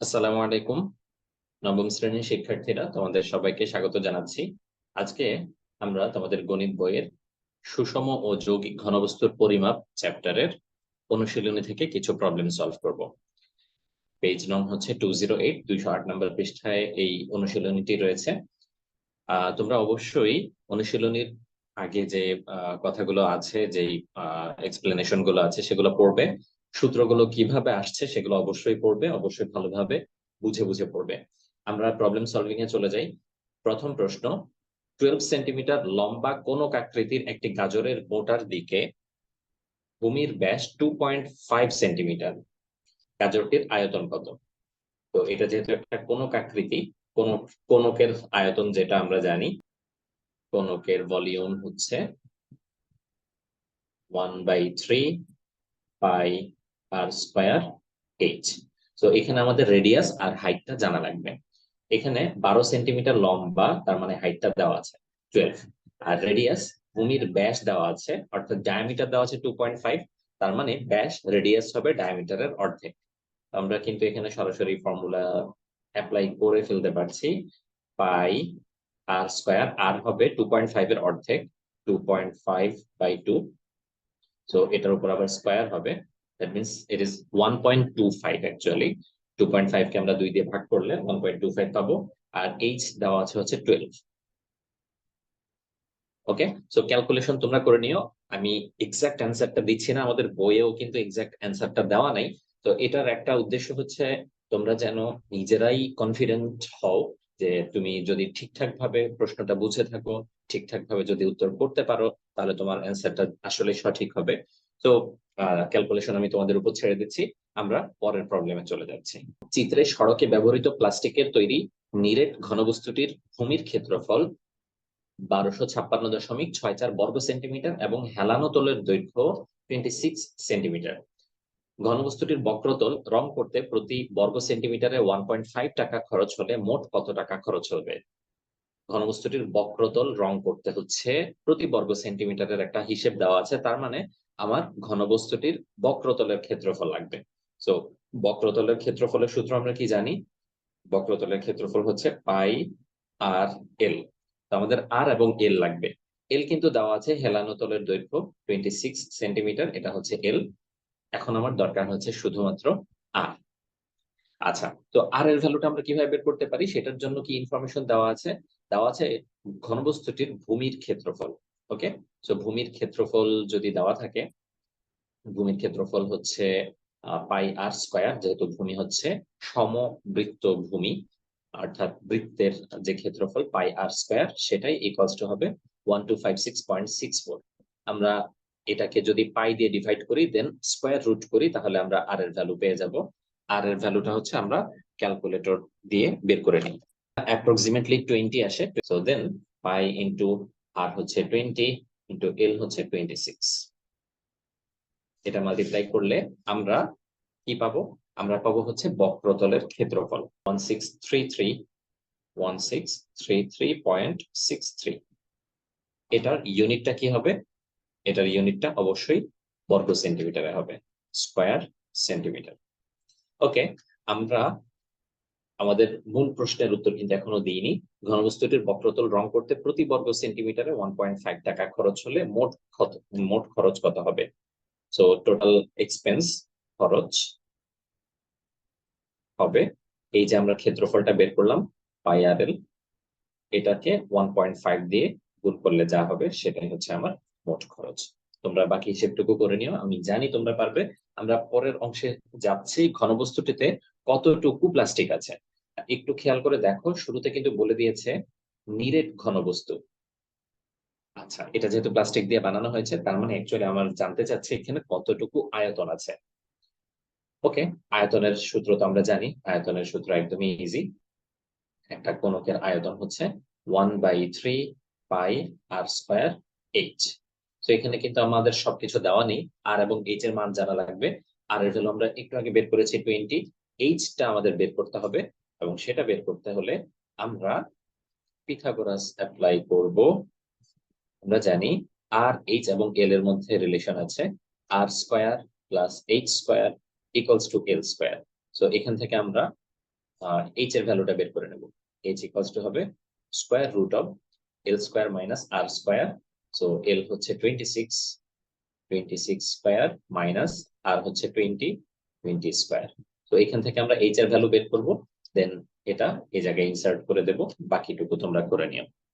আসসালামু আলাইকুম, নবম শ্রেণির শিক্ষার্থীরা, তোমাদের সবাইকে স্বাগত জানাচ্ছি। আজকে আমরা তোমাদের গণিত বইয়ের সুষম ও যৌগিক ঘনবস্তুর পরিমাপ চ্যাপ্টারের অনুশীলনী থেকে কিছু প্রবলেম সলভ করব। পেজ নং হচ্ছে টু জিরো এইট দুইশো আট নম্বর পৃষ্ঠায় এই অনুশীলনীটি রয়েছে। তোমরা অবশ্যই অনুশীলনীর আগে যে কথাগুলো আছে, যেই এক্সপ্লেনেশনগুলো আছে, সেগুলো পড়বে। সূত্রগুলো কীভাবে আসছে সেগুলো অবশ্যই পড়বে, অবশ্যই ভালোভাবে বুঝে বুঝে পড়বে। আমরা প্রবলেম সলভিং এ চলে যাই। প্রথম প্রশ্ন টুয়েলভ সেন্টিমিটার লম্বা কোন আকৃতির একটি গাজরের মোটার দিকে ভূমির ব্যাস টু পয়েন্ট ফাইভ সেন্টিমিটার গাজরটির আয়তন কত? তো এটা যেহেতু একটা কোনক আকৃতি কোন, কোনকের আয়তন যেটা আমরা জানি, কোনকের ভলিউম হচ্ছে one by three pi r square h তো এখানে আমাদের রেডিয়াস আর হাইটটা জানা লাগবে। এখানে বারো সেন্টিমিটার লম্বা, তার মানে হাইটটা দেওয়া আছে টুয়েলভ আর রেডিয়াস ভূমির ব্যাস দেওয়া আছে, অর্থাৎ ডায়ামিটার দেওয়া আছে টু পয়েন্ট ফাইভ তার মানে ব্যাস রেডিয়াস হবে ডায়ামিটারের অর্ধেক। আমরা কিন্তু এখানে সরাসরি ফর্মুলা অ্যাপ্লাই করে ফেলতে পারছি। পাই আর স্কোয়ার আর হবে টু পয়েন্ট ফাইভ এর অর্ধেক two point five by two so এটার উপর আবার স্কোয়ার হবে। That means it is 1.25 actually. 2.5 কে আমরা দুই দিয়ে ভাগ করলে 1.25 পাবো। আর h দেওয়া আছে হচ্ছে 12 ওকে সো ক্যালকুলেশন তোমরা করে নিও। আমি এক্সাক্ট অ্যান্সারটা দিচ্ছি না, আমাদের বইয়েও কিন্তু এক্সাক্ট অ্যান্সারটা দেওয়া নাই। তো এটার একটা উদ্দেশ্য হচ্ছে তোমরা যেন নিজেরাই কনফিডেন্ট হও যে তুমি যদি ঠিকঠাক ভাবে প্রশ্নটা বুঝে থাকো ঠিকঠাক ভাবে যদি উত্তর করতে পারো, তাহলে তোমার অ্যান্সারটা আসলে সঠিক হবে। তো ক্যালকুলেশন আমি তোমাদের উপর ছেড়ে দিচ্ছি। আমরা পরের প্রবলেমে চলে যাচ্ছি। চিত্রে সড়কে ব্যবহৃত প্লাস্টিকের তৈরি নিরেট ঘনবস্তুটির ভূমির ক্ষেত্রফল বারোশো ছাপ্পান্ন দশমিক ছয় চার বর্গ সেন্টিমিটার এবং হেলানো তলের দৈর্ঘ্য টোয়েন্টি সিক্স সেন্টিমিটার। ঘনবস্তুটির বক্রতল রং করতে প্রতি বর্গ সেন্টিমিটারে ওয়ান পয়েন্ট ফাইভ টাকা খরচ হলে মোট কত টাকা খরচ হবে? ঘনবস্তুটির বক্রতল রং করতে হচ্ছে। প্রতি বর্গ সেন্টিমিটারের একটা হিসেব দেওয়া আছে, তার মানে আমার ঘনবস্তুটির বক্রতলের ক্ষেত্রফল লাগবে। সো বক্রতলের ক্ষেত্রফলের সূত্র আমরা কি জানি? বক্রতলের ক্ষেত্রফল হচ্ছে পাই আর এল। আমাদের আর এবং এল লাগবে। এল কিন্তু দেওয়া আছে হেলানো তলের দৈর্ঘ্য টোয়েন্টি সিক্স সেন্টিমিটার, এটা হচ্ছে এল। এখন আমার দরকার হচ্ছে শুধুমাত্র আর। আচ্ছা তো আর এর ভ্যালুটা আমরা কীভাবে বের করতে পারি? সেটার জন্য কি ইনফরমেশন দেওয়া আছে? দেওয়া আছে ঘনবস্তুটির ভূমির ক্ষেত্রফল ওকে সো ভূমির ক্ষেত্রফল যদি দেওয়া থাকে, ভূমির ক্ষেত্রফল হচ্ছে পাই আর স্কোয়ার, যেহেতু ভূমি হচ্ছে সমবৃত্ত ভূমি, অর্থাৎ বৃত্তের যে ক্ষেত্রফল পাই আর স্কোয়ার, সেটাই ইকুয়ালস টু হবে one two five six point six four আমরা এটাকে যদি পাই দিয়ে ডিভাইড করি দেন স্কোয়ার রুট করি, তাহলে আমরা আর এর ভ্যালু পেয়ে যাব। আর এর ভ্যালুটা হচ্ছে আমরা ক্যালকুলেটর দিয়ে বের করে নিই। অ্যাপ্রক্সিমেটলি টোয়েন্টি আসে so then pi into r হচ্ছে টোয়েন্টি ইন্টু এল হচ্ছে টোয়েন্টি সিক্স এটা মাল্টিপ্লাই করলে আমরা কি পাবো? আমরা পাবো হচ্ছে বক্রতলের ক্ষেত্রফল। One six three three one six three three point six three এটার ইউনিটটা কি হবে? এটার ইউনিটটা অবশ্যই বর্গ সেন্টিমিটারে হবে স্কোয়ার সেন্টিমিটার ওকে আমরা আমাদের মূল প্রশ্নের উত্তর কিন্তু এখনও দিইনি। ঘনবস্তুটির বক্রতল রং করতে প্রতি বর্গ সেন্টিমিটারে ওয়ান পয়েন্ট ফাইভ টাকা খরচ হলে মোট মোট খরচ কত হবে? সো টোটাল এক্সপেন্স খরচ হবে, এই যে আমরা ক্ষেত্রফলটা বের করলাম, পাই আর এল, এটাকে ওয়ান পয়েন্ট ফাইভ দিয়ে গুণ করলে যা হবে সেটাই হচ্ছে আমার মোট খরচ। তোমরা বাকি হিসেবটুকু করে নিও, আমি জানি তোমরা পারবে। আমরা পরের অংশে যাচ্ছি ঘনবস্তুটিতে। কতটুকু প্লাস্টিক আছে? একটু খেয়াল করে দেখো, শুরুতে কিন্তু বলে দিয়েছে নিরেট ঘনবস্তু। আচ্ছা এটা যেহেতু প্লাস্টিক দিয়ে বানানো হয়েছে, তার মানে অ্যাকচুয়ালি আমার জানতে চাচ্ছি এখানে কতটুকু আয়তন আছে। ওকে আয়তনের সূত্র তো আমরা জানি, আয়তনের সূত্র একদমই ইজি একটা কোনকের আয়তন হচ্ছে one by three pi r square h তো এখানে কিন্তু আমাদের সবকিছু দেওয়া নেই আর এবং এইচ এর মান জানা লাগবে। আর এর হলো আমরা একটু আগে বের করেছি টোয়েন্টি এইচটা আমাদের বের করতে হবে এবং সেটা বের করতে হলে আমরা পিথাগোরাস অ্যাপ্লাই করব। আমরা জানি আর এইচ এবং এল এর মধ্যে রিলেশন আছে। R square plus h square equals to l square so এখান থেকে আমরা এইচ এর ভ্যালুটা বের করে নেব। এইচ ইকুয়ালস টু হবে square root of l square minus r square so l হচ্ছে twenty six twenty six square minus r হচ্ছে টোয়েন্টি টোয়েন্টি স্কোয়ার তো এখান থেকে আমরা এইচ এর ভ্যালু বের করব দেন এটা এই জায়গায় ইনসার্ট করে দেব, বাকিটুকু তোমরা করে নিও।